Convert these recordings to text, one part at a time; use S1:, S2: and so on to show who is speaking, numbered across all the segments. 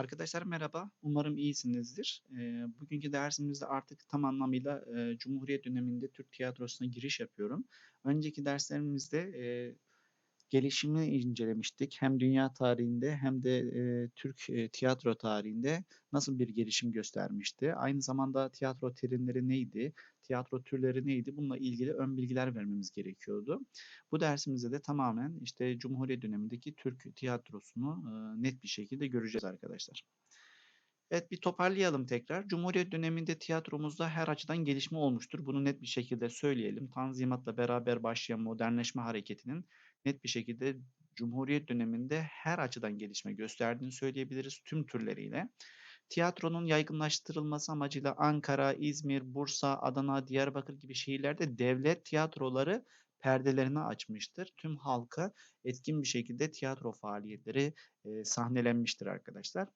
S1: Arkadaşlar merhaba, umarım iyisinizdir. Bugünkü dersimizde artık tam anlamıyla Cumhuriyet döneminde Türk tiyatrosuna giriş yapıyorum. Önceki derslerimizde eee, gelişimi incelemiştik. Hem dünya tarihinde hem de eee, Türk eee, tiyatro tarihinde nasıl bir gelişim göstermişti. Aynı zamanda tiyatro terimleri neydi, tiyatro türleri neydi bununla ilgili ön bilgiler vermemiz gerekiyordu. Bu dersimizde de tamamen işte Cumhuriyet dönemindeki Türk tiyatrosunu eee, net bir şekilde göreceğiz arkadaşlar. Evet bir toparlayalım tekrar. Cumhuriyet döneminde tiyatromuzda her açıdan gelişme olmuştur. Bunu net bir şekilde söyleyelim. Tanzimatla beraber başlayan modernleşme hareketinin net bir şekilde Cumhuriyet döneminde her açıdan gelişme gösterdiğini söyleyebiliriz tüm türleriyle. Tiyatronun yaygınlaştırılması amacıyla Ankara, İzmir, Bursa, Adana, Diyarbakır gibi şehirlerde devlet tiyatroları perdelerini açmıştır. Tüm halka etkin bir şekilde tiyatro faaliyetleri e, sahnelenmiştir arkadaşlar.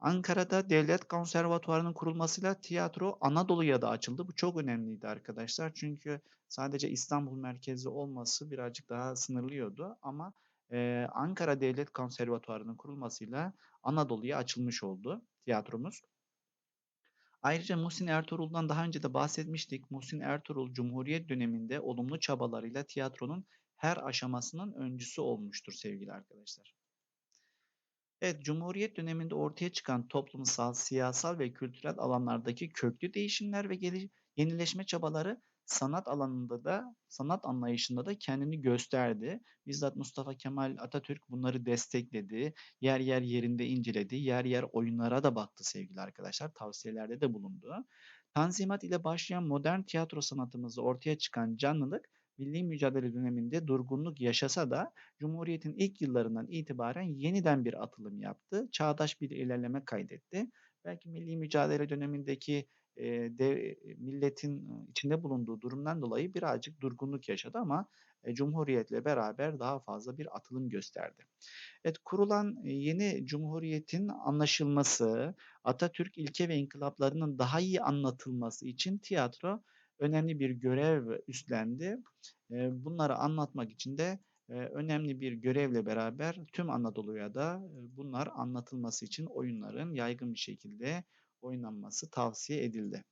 S1: Ankara'da Devlet Konservatuvarı'nın kurulmasıyla tiyatro Anadolu'ya da açıldı. Bu çok önemliydi arkadaşlar. Çünkü sadece İstanbul merkezli olması birazcık daha sınırlıyordu. Ama e, Ankara Devlet Konservatuvarı'nın kurulmasıyla Anadolu'ya açılmış oldu tiyatromuz. Ayrıca Muhsin Ertuğrul'dan daha önce de bahsetmiştik. Muhsin Ertuğrul Cumhuriyet döneminde olumlu çabalarıyla tiyatronun her aşamasının öncüsü olmuştur sevgili arkadaşlar. Evet, Cumhuriyet döneminde ortaya çıkan toplumsal, siyasal ve kültürel alanlardaki köklü değişimler ve yenileşme çabaları sanat alanında da, sanat anlayışında da kendini gösterdi. Bizzat Mustafa Kemal Atatürk bunları destekledi, yer yer yerinde inceledi, yer yer oyunlara da baktı sevgili arkadaşlar, tavsiyelerde de bulundu. Tanzimat ile başlayan modern tiyatro sanatımızda ortaya çıkan canlılık milli mücadele döneminde durgunluk yaşasa da Cumhuriyet'in ilk yıllarından itibaren yeniden bir atılım yaptı. Çağdaş bir ilerleme kaydetti. Belki milli mücadele dönemindeki e, dev, milletin içinde bulunduğu durumdan dolayı birazcık durgunluk yaşadı ama e, Cumhuriyet'le beraber daha fazla bir atılım gösterdi. Evet, kurulan yeni cumhuriyetin anlaşılması, Atatürk ilke ve inkılaplarının daha iyi anlatılması için tiyatro önemli bir görev üstlendi. Bunları anlatmak için de önemli bir görevle beraber tüm Anadolu'ya da bunlar anlatılması için oyunların yaygın bir şekilde oynanması tavsiye edildi.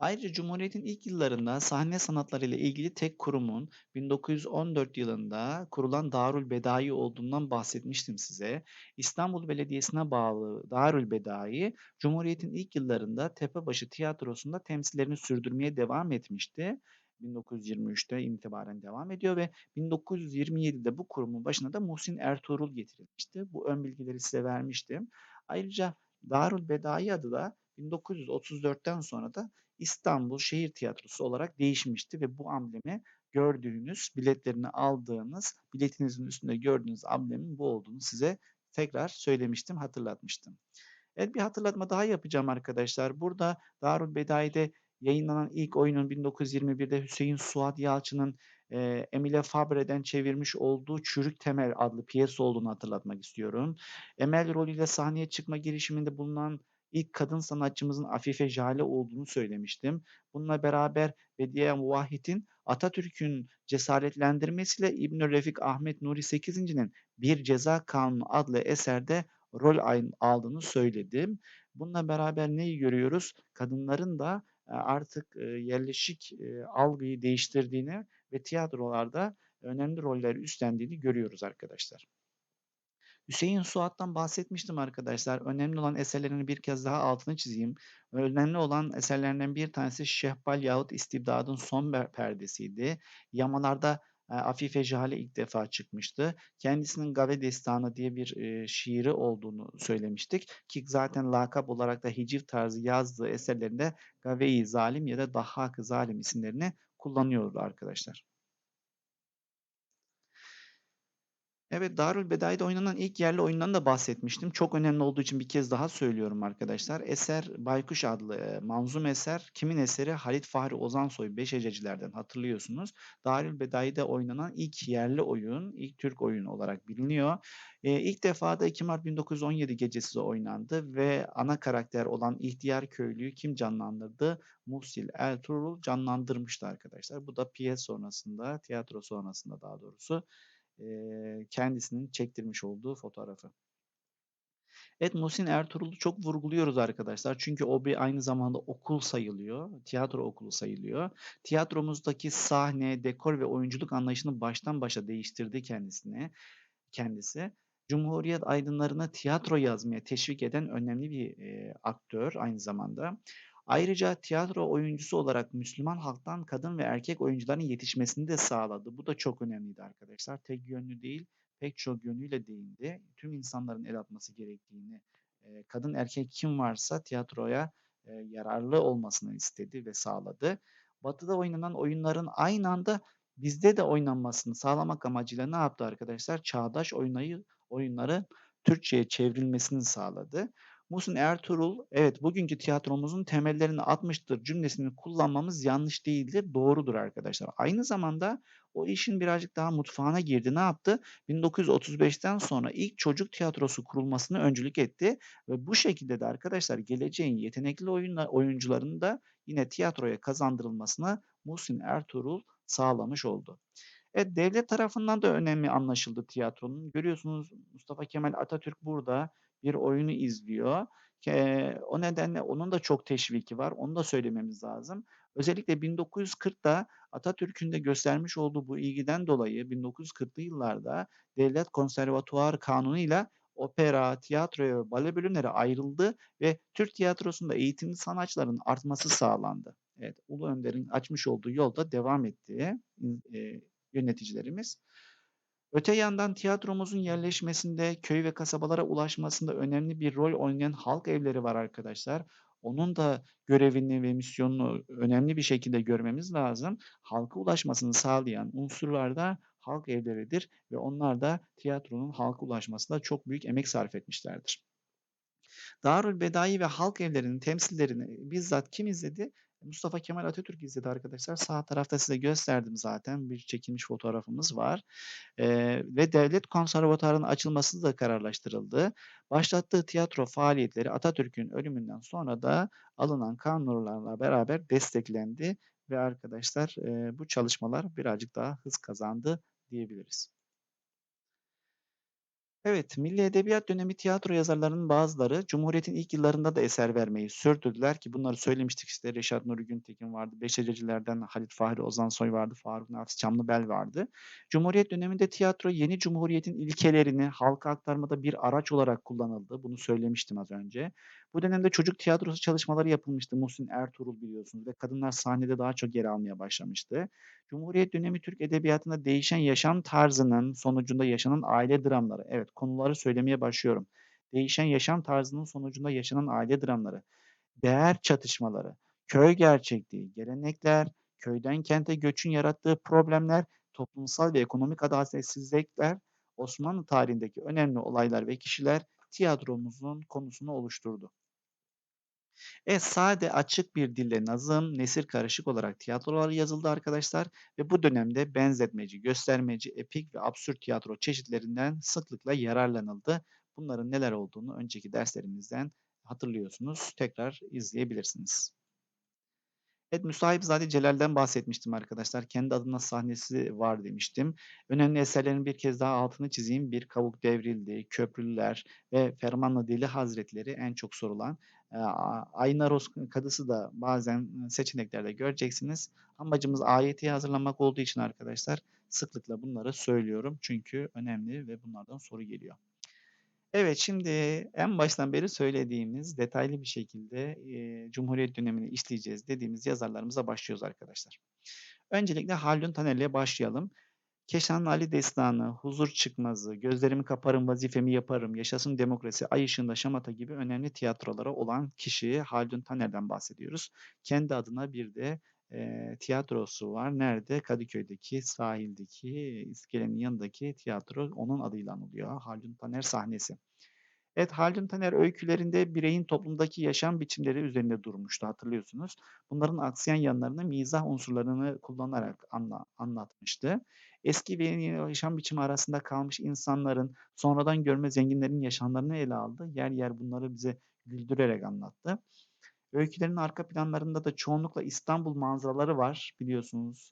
S1: Ayrıca Cumhuriyet'in ilk yıllarında sahne sanatları ile ilgili tek kurumun 1914 yılında kurulan Darül Bedai olduğundan bahsetmiştim size. İstanbul Belediyesi'ne bağlı Darül Bedai, Cumhuriyet'in ilk yıllarında Tepebaşı Tiyatrosu'nda temsillerini sürdürmeye devam etmişti. 1923'te itibaren devam ediyor ve 1927'de bu kurumun başına da Muhsin Ertuğrul getirilmişti. Bu ön bilgileri size vermiştim. Ayrıca Darül Bedai adı da 1934'ten sonra da İstanbul Şehir Tiyatrosu olarak değişmişti ve bu amblemi gördüğünüz, biletlerini aldığınız, biletinizin üstünde gördüğünüz amblemin bu olduğunu size tekrar söylemiştim, hatırlatmıştım. Evet bir hatırlatma daha yapacağım arkadaşlar. Burada Darül Bedai'de yayınlanan ilk oyunun 1921'de Hüseyin Suat Yalçın'ın e, Emile Fabre'den çevirmiş olduğu Çürük Temel adlı piyes olduğunu hatırlatmak istiyorum. Emel rolüyle sahneye çıkma girişiminde bulunan ilk kadın sanatçımızın Afife Jale olduğunu söylemiştim. Bununla beraber Bediye Muvahhid'in Atatürk'ün cesaretlendirmesiyle İbn Refik Ahmet Nuri Sekizinci'nin Bir Ceza Kanunu adlı eserde rol aldığını söyledim. Bununla beraber neyi görüyoruz? Kadınların da artık yerleşik algıyı değiştirdiğini ve tiyatrolarda önemli roller üstlendiğini görüyoruz arkadaşlar. Hüseyin Suat'tan bahsetmiştim arkadaşlar. Önemli olan eserlerini bir kez daha altını çizeyim. Önemli olan eserlerinden bir tanesi Şehbal yahut İstibdad'ın son perdesiydi. Yamalarda e, Afife Jale ilk defa çıkmıştı. Kendisinin Gave Destanı diye bir e, şiiri olduğunu söylemiştik. Ki zaten lakap olarak da hiciv tarzı yazdığı eserlerinde Gave-i Zalim ya da Dahhak-ı Zalim isimlerini kullanıyordu arkadaşlar. Evet, Darül Bedai'de oynanan ilk yerli oyundan da bahsetmiştim. Çok önemli olduğu için bir kez daha söylüyorum arkadaşlar. Eser Baykuş adlı e, manzum eser. Kimin eseri? Halit Fahri Ozansoy Beşececilerden hatırlıyorsunuz. Darül Bedai'de oynanan ilk yerli oyun, ilk Türk oyunu olarak biliniyor. E, ilk defa da 2 Mart 1917 gecesi oynandı ve ana karakter olan ihtiyar köylüyü kim canlandırdı? Muhsil Ertuğrul canlandırmıştı arkadaşlar. Bu da piyes sonrasında, tiyatro sonrasında daha doğrusu kendisinin çektirmiş olduğu fotoğrafı. Evet, Muhsin Ertuğrul'u çok vurguluyoruz arkadaşlar. Çünkü o bir aynı zamanda okul sayılıyor. Tiyatro okulu sayılıyor. Tiyatromuzdaki sahne, dekor ve oyunculuk anlayışını baştan başa değiştirdi kendisine kendisi. Cumhuriyet aydınlarına tiyatro yazmaya teşvik eden önemli bir e, aktör aynı zamanda. Ayrıca tiyatro oyuncusu olarak Müslüman halktan kadın ve erkek oyuncuların yetişmesini de sağladı. Bu da çok önemliydi arkadaşlar. Tek yönlü değil, pek çok yönüyle değindi. Tüm insanların el atması gerektiğini, e, kadın erkek kim varsa tiyatroya e, yararlı olmasını istedi ve sağladı. Batı'da oynanan oyunların aynı anda bizde de oynanmasını sağlamak amacıyla ne yaptı arkadaşlar? Çağdaş oyunları, oyunları Türkçe'ye çevrilmesini sağladı. Muhsin Ertuğrul, evet bugünkü tiyatromuzun temellerini atmıştır cümlesini kullanmamız yanlış değildir, doğrudur arkadaşlar. Aynı zamanda o işin birazcık daha mutfağına girdi. Ne yaptı? 1935'ten sonra ilk çocuk tiyatrosu kurulmasını öncülük etti ve bu şekilde de arkadaşlar geleceğin yetenekli oyunlar, oyuncularını da yine tiyatroya kazandırılmasına Muhsin Ertuğrul sağlamış oldu. Evet, devlet tarafından da önemi anlaşıldı tiyatronun. Görüyorsunuz Mustafa Kemal Atatürk burada bir oyunu izliyor. Eee, o nedenle onun da çok teşviki var. Onu da söylememiz lazım. Özellikle 1940'da Atatürk'ün de göstermiş olduğu bu ilgiden dolayı 1940'lı yıllarda Devlet Konservatuvar Kanunu'yla opera, tiyatro ve bale bölümleri ayrıldı ve Türk tiyatrosunda eğitimli sanatçıların artması sağlandı. Evet, Ulu Önder'in açmış olduğu yolda devam etti e, yöneticilerimiz. Öte yandan tiyatromuzun yerleşmesinde, köy ve kasabalara ulaşmasında önemli bir rol oynayan halk evleri var arkadaşlar. Onun da görevini ve misyonunu önemli bir şekilde görmemiz lazım. Halka ulaşmasını sağlayan unsurlar da halk evleridir ve onlar da tiyatronun halka ulaşmasında çok büyük emek sarf etmişlerdir. Darül Bedai ve halk evlerinin temsillerini bizzat kim izledi? Mustafa Kemal Atatürk izledi arkadaşlar. Sağ tarafta size gösterdim zaten. Bir çekilmiş fotoğrafımız var. Ee, ve devlet konservatuarının açılması da kararlaştırıldı. Başlattığı tiyatro faaliyetleri Atatürk'ün ölümünden sonra da alınan kanunlarla beraber desteklendi ve arkadaşlar e, bu çalışmalar birazcık daha hız kazandı diyebiliriz. Evet, milli edebiyat dönemi tiyatro yazarlarının bazıları Cumhuriyet'in ilk yıllarında da eser vermeyi sürdürdüler ki bunları söylemiştik işte Reşat Nuri Güntekin vardı, Beşececilerden Halit Fahri Ozansoy vardı, Faruk Nafiz Çamlıbel vardı. Cumhuriyet döneminde tiyatro yeni Cumhuriyet'in ilkelerini halka aktarmada bir araç olarak kullanıldı. Bunu söylemiştim az önce. Bu dönemde çocuk tiyatrosu çalışmaları yapılmıştı. Muhsin Ertuğrul biliyorsunuz ve kadınlar sahnede daha çok yer almaya başlamıştı. Cumhuriyet dönemi Türk edebiyatında değişen yaşam tarzının sonucunda yaşanan aile dramları. Evet, konuları söylemeye başlıyorum. Değişen yaşam tarzının sonucunda yaşanan aile dramları, değer çatışmaları, köy gerçekliği, gelenekler, köyden kente göçün yarattığı problemler, toplumsal ve ekonomik adaletsizlikler, Osmanlı tarihindeki önemli olaylar ve kişiler tiyatromuzun konusunu oluşturdu. Evet, sade, açık bir dille nazım, nesir karışık olarak tiyatrolar yazıldı arkadaşlar ve bu dönemde benzetmeci, göstermeci, epik ve absürt tiyatro çeşitlerinden sıklıkla yararlanıldı. Bunların neler olduğunu önceki derslerimizden hatırlıyorsunuz. Tekrar izleyebilirsiniz. Evet, Müsahipzade Celal'den bahsetmiştim arkadaşlar. Kendi adına sahnesi var demiştim. Önemli eserlerin bir kez daha altını çizeyim. Bir Kavuk Devrildi, Köprülüler ve Fermanlı Deli Hazretleri en çok sorulan. E, Aynaros Kadısı da bazen seçeneklerde göreceksiniz. Amacımız ayeti hazırlamak olduğu için arkadaşlar sıklıkla bunları söylüyorum. Çünkü önemli ve bunlardan soru geliyor. Evet, şimdi en baştan beri söylediğimiz detaylı bir şekilde e, Cumhuriyet dönemini işleyeceğiz dediğimiz yazarlarımıza başlıyoruz arkadaşlar. Öncelikle Haldun Taner'le başlayalım. Keşan Ali Destanı, Huzur Çıkmazı, Gözlerimi Kaparım, Vazifemi Yaparım, Yaşasın Demokrasi, Ay Işığında Şamata gibi önemli tiyatrolara olan kişi Haldun Taner'den bahsediyoruz. Kendi adına bir de e, tiyatrosu var. Nerede? Kadıköy'deki sahildeki iskelenin yanındaki tiyatro onun adıyla anılıyor. Haldun Taner sahnesi. Evet, Haldun Taner öykülerinde bireyin toplumdaki yaşam biçimleri üzerinde durmuştu hatırlıyorsunuz. Bunların aksiyen yanlarını mizah unsurlarını kullanarak anla, anlatmıştı. Eski ve yeni yaşam biçimi arasında kalmış insanların, sonradan görme zenginlerin yaşamlarını ele aldı. Yer yer bunları bize güldürerek anlattı. Öykülerin arka planlarında da çoğunlukla İstanbul manzaraları var biliyorsunuz.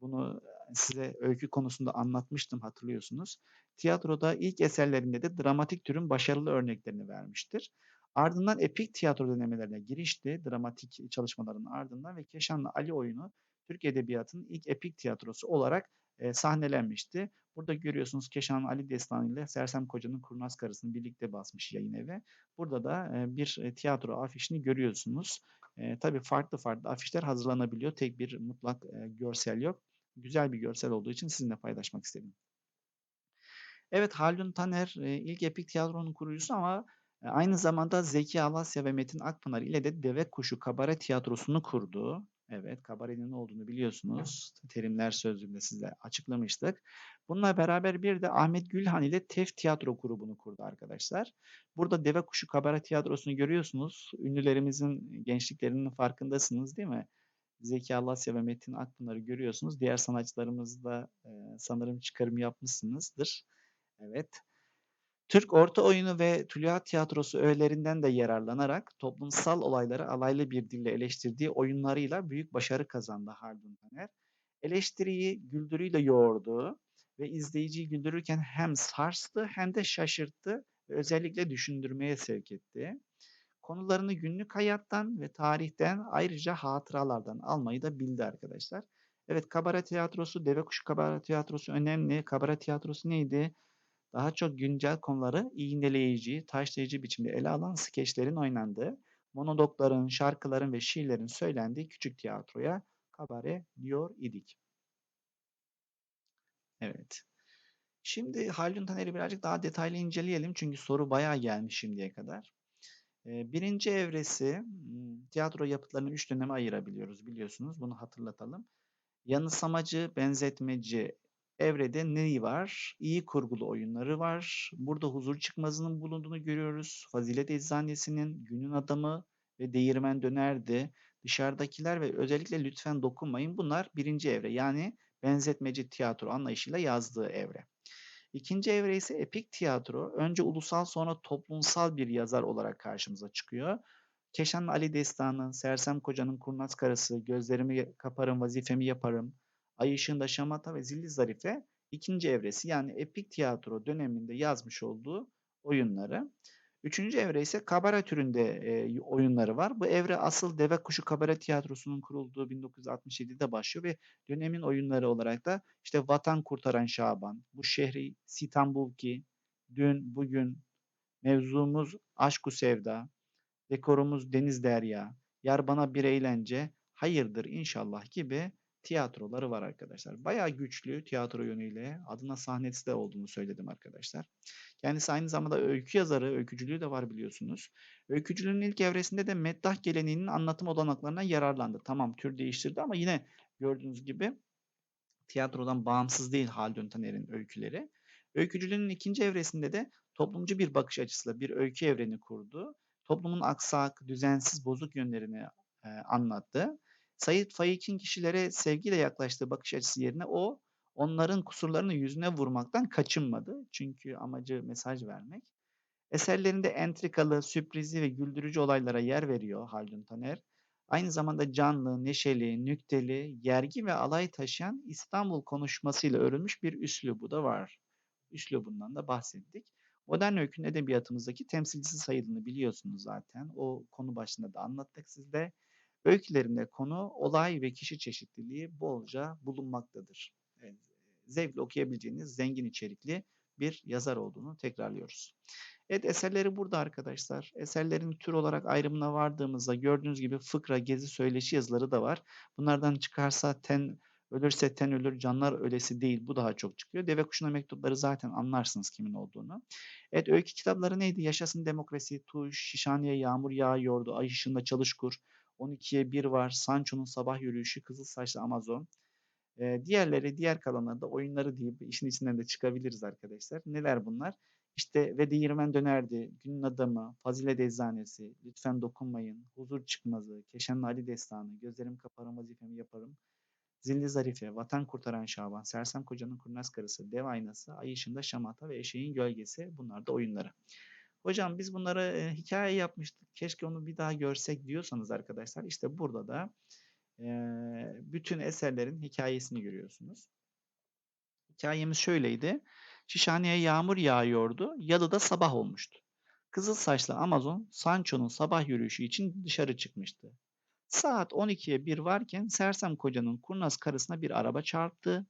S1: Bunu size öykü konusunda anlatmıştım hatırlıyorsunuz. Tiyatroda ilk eserlerinde de dramatik türün başarılı örneklerini vermiştir. Ardından epik tiyatro denemelerine girişti dramatik çalışmaların ardından ve Keşanlı Ali oyunu Türk Edebiyatı'nın ilk epik tiyatrosu olarak e, sahnelenmişti. Burada görüyorsunuz Keşanlı Ali Destanı ile Sersem Koca'nın Kurnaz Karısı'nı birlikte basmış yayın evi. Burada da e, bir tiyatro afişini görüyorsunuz. E, tabii farklı farklı afişler hazırlanabiliyor. Tek bir mutlak e, görsel yok. Güzel bir görsel olduğu için sizinle paylaşmak istedim. Evet Haldun Taner e, ilk epik tiyatronun kurucusu ama aynı zamanda Zeki Alasya ve Metin Akpınar ile de Deve Kuşu Kabare Tiyatrosu'nu kurdu. Evet, kabarenin ne olduğunu biliyorsunuz. Terimler sözlüğünde size açıklamıştık. Bununla beraber bir de Ahmet Gülhan ile TEF Tiyatro grubunu kurdu arkadaşlar. Burada Deve Kuşu Kabare Tiyatrosu'nu görüyorsunuz. Ünlülerimizin gençliklerinin farkındasınız değil mi? Zeki Alasya ve Metin Akpınar'ı görüyorsunuz. Diğer sanatçılarımız da e, sanırım çıkarım yapmışsınızdır. Evet. Türk orta oyunu ve tülüat tiyatrosu öğelerinden de yararlanarak toplumsal olayları alaylı bir dille eleştirdiği oyunlarıyla büyük başarı kazandı Haldun Taner. Eleştiriyi güldürüyle yoğurdu ve izleyiciyi güldürürken hem sarstı hem de şaşırttı ve özellikle düşündürmeye sevk etti. Konularını günlük hayattan ve tarihten ayrıca hatıralardan almayı da bildi arkadaşlar. Evet kabare tiyatrosu, Deve Kuşu Kabare Tiyatrosu önemli. Kabare tiyatrosu neydi? Daha çok güncel konuları iğneleyici, taşlayıcı biçimde ele alan skeçlerin oynandığı, monologların, şarkıların ve şiirlerin söylendiği küçük tiyatroya kabare diyor idik. Evet. Şimdi Haldun Taner'i birazcık daha detaylı inceleyelim çünkü soru bayağı gelmiş şimdiye kadar. Birinci evresi tiyatro yapıtlarını üç döneme ayırabiliyoruz biliyorsunuz. Bunu hatırlatalım. Yanılsamacı, benzetmeci, Evrede neyi var? İyi kurgulu oyunları var. Burada huzur çıkmazının bulunduğunu görüyoruz. Fazilet Eczanesi'nin, Günün Adamı ve Değirmen Döner'di. Dışarıdakiler ve özellikle lütfen dokunmayın. Bunlar birinci evre yani benzetmeci tiyatro anlayışıyla yazdığı evre. İkinci evre ise epik tiyatro. Önce ulusal sonra toplumsal bir yazar olarak karşımıza çıkıyor. Keşanlı Ali Destanı, Sersem Koca'nın Kurnaz Karısı, Gözlerimi Kaparım, Vazifemi Yaparım, Ay ışığında şamata ve zilli zarife ikinci evresi yani epik tiyatro döneminde yazmış olduğu oyunları. Üçüncü evre ise kabare türünde e, oyunları var. Bu evre asıl Deve Kuşu Kabare Tiyatrosu'nun kurulduğu 1967'de başlıyor ve dönemin oyunları olarak da işte Vatan Kurtaran Şaban, Bu Şehri İstanbul ki, Dün, Bugün, Mevzumuz Aşku Sevda, Dekorumuz Deniz Derya, Yar Bana Bir Eğlence, Hayırdır inşallah gibi tiyatroları var arkadaşlar. Bayağı güçlü tiyatro yönüyle adına sahnesi de olduğunu söyledim arkadaşlar. Kendisi aynı zamanda öykü yazarı, öykücülüğü de var biliyorsunuz. Öykücülüğün ilk evresinde de meddah geleneğinin anlatım olanaklarına yararlandı. Tamam tür değiştirdi ama yine gördüğünüz gibi tiyatrodan bağımsız değil Haldun Taner'in öyküleri. Öykücülüğün ikinci evresinde de toplumcu bir bakış açısıyla bir öykü evreni kurdu. Toplumun aksak, düzensiz, bozuk yönlerini e, anlattı. Said Faik'in kişilere sevgiyle yaklaştığı bakış açısı yerine o onların kusurlarını yüzüne vurmaktan kaçınmadı. Çünkü amacı mesaj vermek. Eserlerinde entrikalı, sürprizli ve güldürücü olaylara yer veriyor Haldun Taner. Aynı zamanda canlı, neşeli, nükteli, yergi ve alay taşıyan İstanbul konuşmasıyla örülmüş bir üslubu da var. Üslubundan da bahsettik. Modern öykünün edebiyatımızdaki temsilcisi sayıldığını biliyorsunuz zaten. O konu başında da anlattık sizde. Öykülerinde konu, olay ve kişi çeşitliliği bolca bulunmaktadır. Evet, zevkle okuyabileceğiniz zengin içerikli bir yazar olduğunu tekrarlıyoruz. Evet eserleri burada arkadaşlar. Eserlerin tür olarak ayrımına vardığımızda gördüğünüz gibi fıkra, gezi, söyleşi yazıları da var. Bunlardan çıkarsa ten ölürse ten ölür, canlar ölesi değil. Bu daha çok çıkıyor. Deve kuşuna mektupları zaten anlarsınız kimin olduğunu. Evet öykü kitapları neydi? Yaşasın demokrasi, Tuş, Şişhaniye yağmur yağıyordu, Ay ışığında çalışkur, 12'ye 1 var. Sancho'nun sabah yürüyüşü, Kızıl Saçlı Amazon. Ee, diğerleri, diğer kalanları da oyunları deyip işin içinden de çıkabiliriz arkadaşlar. Neler bunlar? İşte ve değirmen dönerdi, günün adamı, fazilet eczanesi, lütfen dokunmayın, huzur çıkmazı, Keşanlı Ali destanı, gözlerim kaparım vazifemi yaparım, Zilli Zarife, Vatan Kurtaran Şaban, Sersem Koca'nın Kurnaz Karısı, Dev Aynası, Ay Işığında Şamata ve Eşeğin Gölgesi bunlar da oyunları. Hocam biz bunları e, hikaye yapmıştık. Keşke onu bir daha görsek diyorsanız arkadaşlar işte burada da eee, bütün eserlerin hikâyesini görüyorsunuz. Hikâyemiz şöyleydi: Şişhane'ye yağmur yağıyordu, yalıda sabah olmuştu. Kızıl saçlı Amazon, Sancho'nun sabah yürüyüşü için dışarı çıkmıştı. Saat 12'ye bir varken sersem kocanın kurnaz karısına bir araba çarptı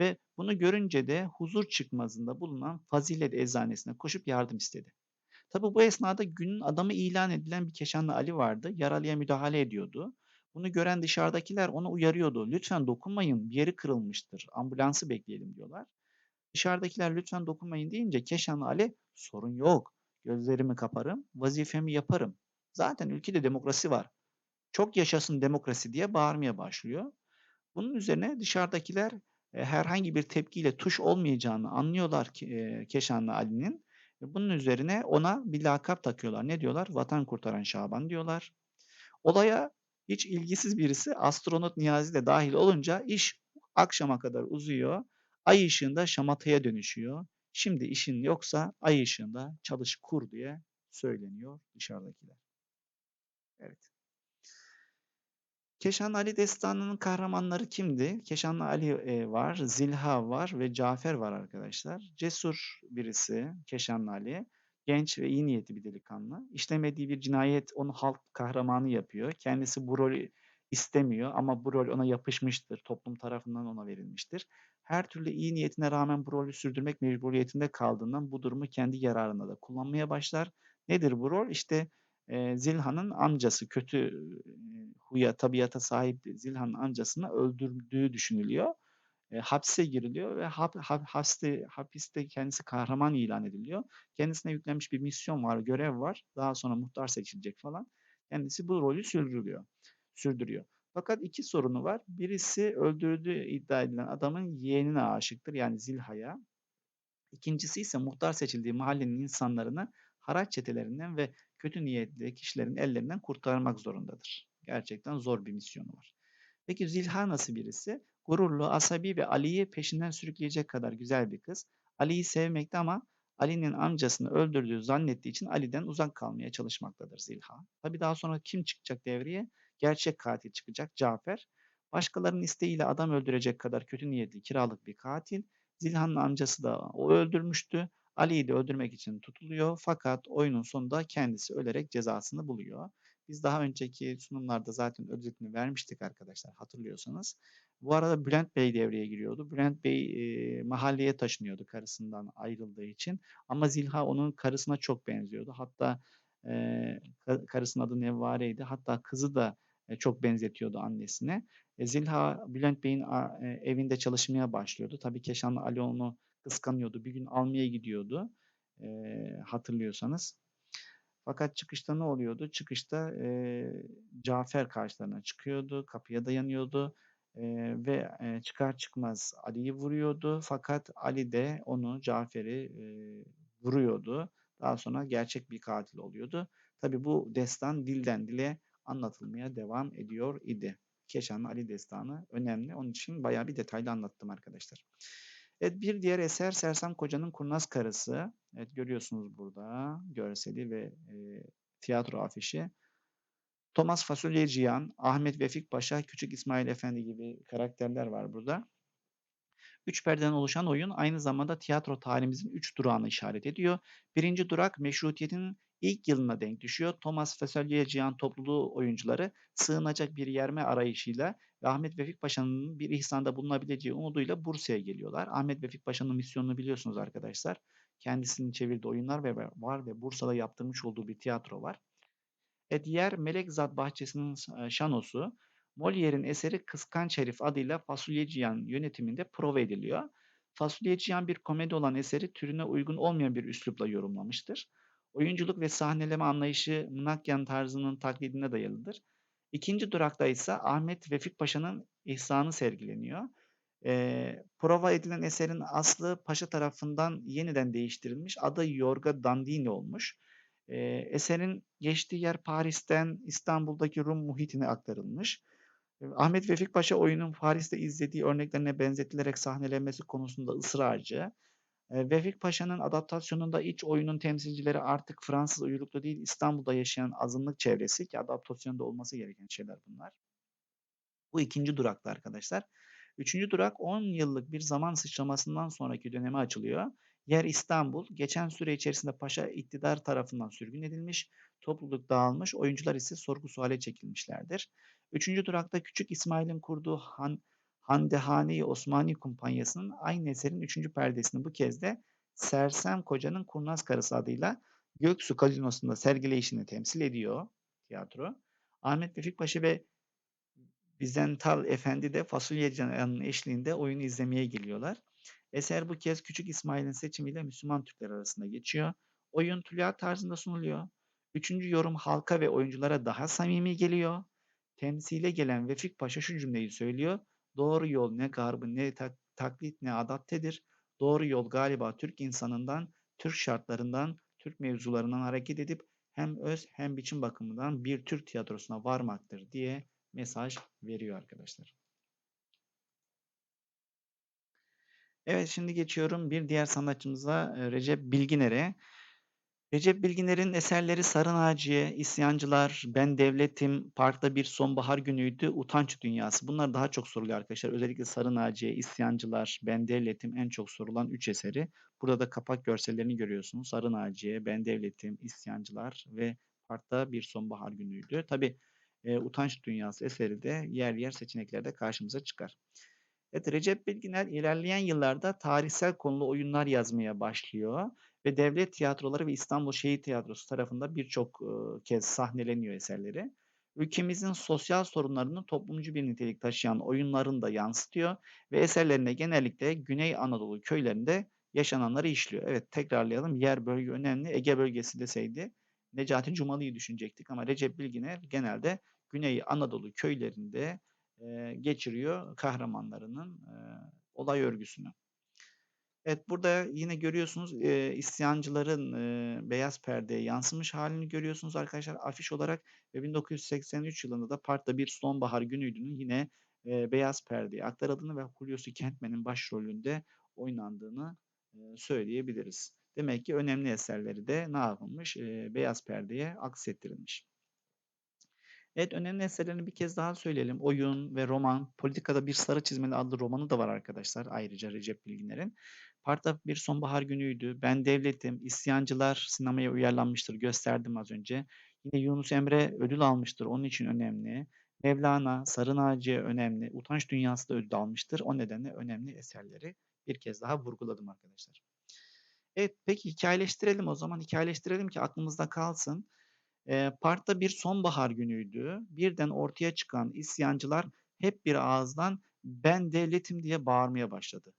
S1: ve bunu görünce de huzur çıkmazında bulunan Fazilet Eczanesine koşup yardım istedi. Tabi bu esnada günün adamı ilan edilen bir Keşanlı Ali vardı. Yaralıya müdahale ediyordu. Bunu gören dışarıdakiler onu uyarıyordu. Lütfen dokunmayın, bir yeri kırılmıştır. Ambulansı bekleyelim diyorlar. Dışarıdakiler lütfen dokunmayın deyince Keşanlı Ali sorun yok. Gözlerimi kaparım, vazifemi yaparım. Zaten ülkede demokrasi var. Çok yaşasın demokrasi diye bağırmaya başlıyor. Bunun üzerine dışarıdakiler e, herhangi bir tepkiyle tuş olmayacağını anlıyorlar ki e, Keşanlı Ali'nin. Bunun üzerine ona bir lakap takıyorlar. Ne diyorlar? Vatan kurtaran Şaban diyorlar. Olaya hiç ilgisiz birisi astronot Niyazi de dahil olunca iş akşama kadar uzuyor. Ay ışığında şamataya dönüşüyor. Şimdi işin yoksa ay ışığında çalış kur diye söyleniyor dışarıdakiler. Evet. Keşanlı Ali Destanı'nın kahramanları kimdi? Keşanlı Ali e, var, Zilha var ve Cafer var arkadaşlar. Cesur birisi Keşanlı Ali. Genç ve iyi niyetli bir delikanlı. İşlemediği bir cinayet onu halk kahramanı yapıyor. Kendisi bu rolü istemiyor ama bu rol ona yapışmıştır. Toplum tarafından ona verilmiştir. Her türlü iyi niyetine rağmen bu rolü sürdürmek mecburiyetinde kaldığından bu durumu kendi yararına da kullanmaya başlar. Nedir bu rol? İşte e, Zilhan'ın amcası kötü e, huya, tabiata sahip Zilhan'ın amcasını öldürdüğü düşünülüyor. E, hapse giriliyor ve hap, hap, hapiste, hapiste kendisi kahraman ilan ediliyor. Kendisine yüklenmiş bir misyon var, görev var. Daha sonra muhtar seçilecek falan. Kendisi bu rolü sürdürüyor. sürdürüyor. Fakat iki sorunu var. Birisi öldürdüğü iddia edilen adamın yeğenine aşıktır yani Zilha'ya. İkincisi ise muhtar seçildiği mahallenin insanlarını haraç çetelerinden ve kötü niyetli kişilerin ellerinden kurtarmak zorundadır. Gerçekten zor bir misyonu var. Peki Zilha nasıl birisi? Gururlu, asabi ve Ali'yi peşinden sürükleyecek kadar güzel bir kız. Ali'yi sevmekte ama Ali'nin amcasını öldürdüğü zannettiği için Ali'den uzak kalmaya çalışmaktadır Zilha. Tabi daha sonra kim çıkacak devreye? Gerçek katil çıkacak Cafer. Başkalarının isteğiyle adam öldürecek kadar kötü niyetli kiralık bir katil. Zilhan'ın amcası da o öldürmüştü. Ali'yi de öldürmek için tutuluyor fakat oyunun sonunda kendisi ölerek cezasını buluyor. Biz daha önceki sunumlarda zaten özetini vermiştik arkadaşlar hatırlıyorsanız. Bu arada Bülent Bey devreye giriyordu. Bülent Bey e, mahalleye taşınıyordu karısından ayrıldığı için. Ama Zilha onun karısına çok benziyordu. Hatta e, karısının adı Nevvare'ydi. Hatta kızı da e, çok benzetiyordu annesine. E, Zilha Bülent Bey'in e, evinde çalışmaya başlıyordu. Tabii Keşanlı Ali onu kıskanıyordu. Bir gün almaya gidiyordu. E, hatırlıyorsanız. Fakat çıkışta ne oluyordu? Çıkışta e, Cafer karşılarına çıkıyordu, kapıya dayanıyordu e, ve e, çıkar çıkmaz Ali'yi vuruyordu. Fakat Ali de onu, Cafer'i e, vuruyordu. Daha sonra gerçek bir katil oluyordu. Tabi bu destan dilden dile anlatılmaya devam ediyor idi. Keşanlı Ali destanı önemli. Onun için bayağı bir detaylı anlattım arkadaşlar. Evet bir diğer eser Sersem Koca'nın Kurnaz Karısı. Evet görüyorsunuz burada görseli ve e, tiyatro afişi. Thomas Fasulyeciyan, Ahmet Vefik Paşa, Küçük İsmail Efendi gibi karakterler var burada. Üç perdeden oluşan oyun aynı zamanda tiyatro tarihimizin üç durağını işaret ediyor. Birinci durak meşrutiyetin ilk yılına denk düşüyor. Thomas Fasulyeciyan topluluğu oyuncuları sığınacak bir yerme arayışıyla ve Ahmet Vefik Paşa'nın bir ihsanda bulunabileceği umuduyla Bursa'ya geliyorlar. Ahmet Vefik Paşa'nın misyonunu biliyorsunuz arkadaşlar. Kendisinin çevirdiği oyunlar ve var ve Bursa'da yaptırmış olduğu bir tiyatro var. E diğer Melekzat Bahçesi'nin şanosu Molière'in eseri Kıskanç Herif adıyla Fasulyeciyan yönetiminde prova ediliyor. Fasulyeciyan bir komedi olan eseri türüne uygun olmayan bir üslupla yorumlamıştır. Oyunculuk ve sahneleme anlayışı Mınakyan tarzının taklidine dayalıdır. İkinci durakta ise Ahmet Vefik Paşa'nın ihsanı sergileniyor. E, prova edilen eserin aslı Paşa tarafından yeniden değiştirilmiş. Adı Yorga Dandini olmuş. E, eserin geçtiği yer Paris'ten İstanbul'daki Rum muhitine aktarılmış. Ahmet Vefik Paşa oyunun Paris'te izlediği örneklerine benzetilerek sahnelenmesi konusunda ısrarcı. E, Vefik Paşa'nın adaptasyonunda iç oyunun temsilcileri artık Fransız uyruklu değil İstanbul'da yaşayan azınlık çevresi ki adaptasyonda olması gereken şeyler bunlar. Bu ikinci durakta arkadaşlar. Üçüncü durak 10 yıllık bir zaman sıçramasından sonraki döneme açılıyor. Yer İstanbul. Geçen süre içerisinde paşa iktidar tarafından sürgün edilmiş, topluluk dağılmış, oyuncular ise sorgu suale çekilmişlerdir. Üçüncü durakta Küçük İsmail'in kurduğu Han, Handehane-i Osmani Kumpanyası'nın aynı eserin üçüncü perdesini bu kez de Sersem Koca'nın Kurnaz Karısı adıyla Göksu Gazinosu'nda sergileyişini temsil ediyor tiyatro. Ahmet Vefik Paşa ve Bizental Efendi de Fasulye Canan'ın eşliğinde oyunu izlemeye geliyorlar. Eser bu kez Küçük İsmail'in seçimiyle Müslüman Türkler arasında geçiyor. Oyun tülya tarzında sunuluyor. Üçüncü yorum halka ve oyunculara daha samimi geliyor. Temsile gelen Vefik Paşa şu cümleyi söylüyor. Doğru yol ne garbı ne tak taklit ne adaptedir. Doğru yol galiba Türk insanından, Türk şartlarından, Türk mevzularından hareket edip hem öz hem biçim bakımından bir Türk tiyatrosuna varmaktır diye mesaj veriyor arkadaşlar. Evet şimdi geçiyorum bir diğer sanatçımıza Recep Bilginer'e. Recep Bilginer'in eserleri Sarı Naciye, İsyancılar, Ben Devletim, Parkta Bir Sonbahar Günüydü, Utanç Dünyası. Bunlar daha çok soruluyor arkadaşlar. Özellikle Sarı Naciye, İsyancılar, Ben Devletim en çok sorulan 3 eseri. Burada da kapak görsellerini görüyorsunuz. Sarı Naciye, Ben Devletim, İsyancılar ve Parkta Bir Sonbahar Günüydü. Tabi e, Utanç Dünyası eseri de yer yer seçeneklerde karşımıza çıkar. Evet, Recep Bilginer ilerleyen yıllarda tarihsel konulu oyunlar yazmaya başlıyor ve devlet tiyatroları ve İstanbul Şehir Tiyatrosu tarafında birçok kez sahneleniyor eserleri. Ülkemizin sosyal sorunlarını toplumcu bir nitelik taşıyan oyunlarını da yansıtıyor ve eserlerine genellikle Güney Anadolu köylerinde yaşananları işliyor. Evet tekrarlayalım yer bölge önemli. Ege bölgesi deseydi Necati Cumalı'yı düşünecektik ama Recep Bilginer genelde Güney Anadolu köylerinde e, geçiriyor kahramanlarının e, olay örgüsünü. Evet burada yine görüyorsunuz e, isyancıların e, beyaz perdeye yansımış halini görüyorsunuz arkadaşlar afiş olarak ve 1983 yılında da Park'ta bir sonbahar günüydü'nün yine e, beyaz perdeye aktarıldığını ve Hulusi Kentmen'in başrolünde oynandığını e, söyleyebiliriz. Demek ki önemli eserleri de ne yapılmış? E, beyaz perdeye aksettirilmiş. Evet önemli eserlerini bir kez daha söyleyelim. Oyun ve roman, Politikada Bir Sarı Çizmeli adlı romanı da var arkadaşlar. Ayrıca Recep Bilginer'in. Parta Bir Sonbahar Günüydü, Ben Devletim, İsyancılar sinemaya uyarlanmıştır. Gösterdim az önce. Yine Yunus Emre ödül almıştır. Onun için önemli. Mevlana, Sarı Naciye önemli. Utanç Dünyası da ödül almıştır. O nedenle önemli eserleri bir kez daha vurguladım arkadaşlar. Evet peki hikayeleştirelim o zaman. Hikayeleştirelim ki aklımızda kalsın. E, parkta bir sonbahar günüydü. Birden ortaya çıkan isyancılar hep bir ağızdan ben devletim diye bağırmaya başladı.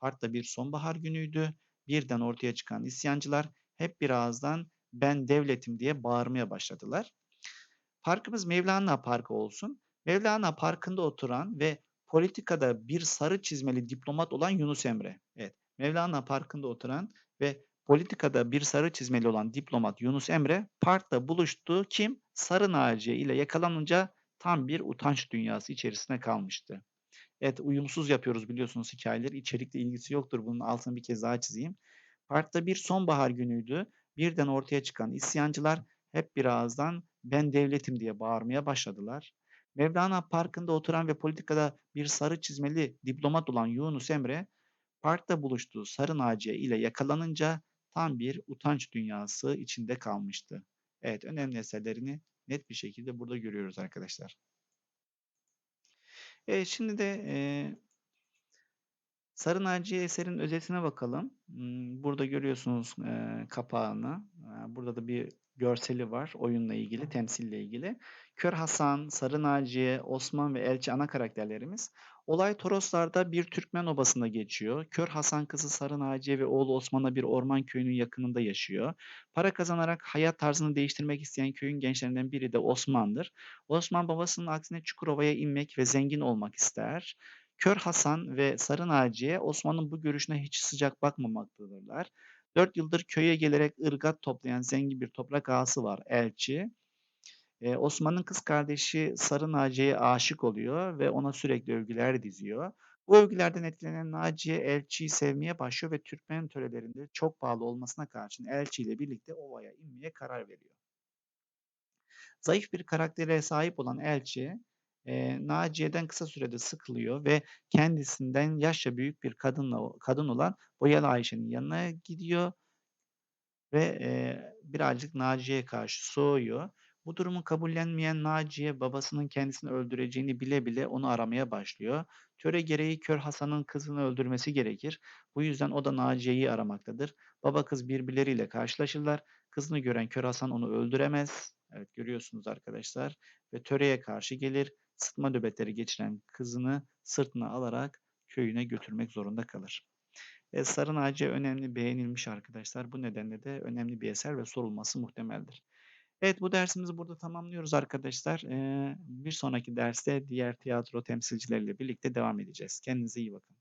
S1: Parkta bir sonbahar günüydü. Birden ortaya çıkan isyancılar hep bir ağızdan ben devletim diye bağırmaya başladılar. Parkımız Mevlana Parkı olsun. Mevlana Parkı'nda oturan ve politikada bir sarı çizmeli diplomat olan Yunus Emre. Evet, Mevlana Parkı'nda oturan ve politikada bir sarı çizmeli olan diplomat Yunus Emre parkta buluştuğu kim? Sarı Naciye ile yakalanınca tam bir utanç dünyası içerisine kalmıştı. Evet uyumsuz yapıyoruz biliyorsunuz hikayeleri. İçerikle ilgisi yoktur. Bunun altını bir kez daha çizeyim. Parkta bir sonbahar günüydü. Birden ortaya çıkan isyancılar hep bir ağızdan ben devletim diye bağırmaya başladılar. Mevlana Parkı'nda oturan ve politikada bir sarı çizmeli diplomat olan Yunus Emre, parkta buluştuğu Sarı Naciye ile yakalanınca tam bir utanç dünyası içinde kalmıştı. Evet, önemli eserlerini net bir şekilde burada görüyoruz arkadaşlar. Evet, şimdi de e, Sarı Naciye eserin özetine bakalım. Burada görüyorsunuz e, kapağını. Burada da bir görseli var oyunla ilgili, temsille ilgili. Kör Hasan, Sarı Naciye, Osman ve Elçi ana karakterlerimiz. Olay Toroslar'da bir Türkmen obasında geçiyor. Kör Hasan kızı Sarı Naciye ve oğlu Osman'la bir orman köyünün yakınında yaşıyor. Para kazanarak hayat tarzını değiştirmek isteyen köyün gençlerinden biri de Osman'dır. Osman babasının aksine Çukurova'ya inmek ve zengin olmak ister. Kör Hasan ve Sarı Naciye Osman'ın bu görüşüne hiç sıcak bakmamaktadırlar. Dört yıldır köye gelerek ırgat toplayan zengin bir toprak ağası var Elçi. Ee, Osman'ın kız kardeşi Sarı Naciye'ye aşık oluyor ve ona sürekli övgüler diziyor. Bu övgülerden etkilenen Naciye Elçi'yi sevmeye başlıyor ve Türkmen törelerinde çok pahalı olmasına karşın Elçi ile birlikte ovaya inmeye karar veriyor. Zayıf bir karaktere sahip olan Elçi eee, Naciye'den kısa sürede sıkılıyor ve kendisinden yaşça büyük bir kadınla kadın olan Boyalı Ayşe'nin yanına gidiyor ve, eee, birazcık Naciye'ye karşı soğuyor. Bu durumu kabullenmeyen Naciye, babasının kendisini öldüreceğini bile bile onu aramaya başlıyor. Töre gereği Kör Hasan'ın kızını öldürmesi gerekir. Bu yüzden o da Naciye'yi aramaktadır. Baba kız birbirleriyle karşılaşırlar. Kızını gören Kör Hasan onu öldüremez. Evet, görüyorsunuz arkadaşlar ve töreye karşı gelir. Sıtma nöbetleri geçiren kızını sırtına alarak köyüne götürmek zorunda kalır. Eee, Sarı Naciye önemli, beğenilmiş arkadaşlar. Bu nedenle de önemli bir eser ve sorulması muhtemeldir. Evet, bu dersimizi burada tamamlıyoruz arkadaşlar. Eee, bir sonraki derste diğer tiyatro temsilcileriyle birlikte devam edeceğiz. Kendinize iyi bakın.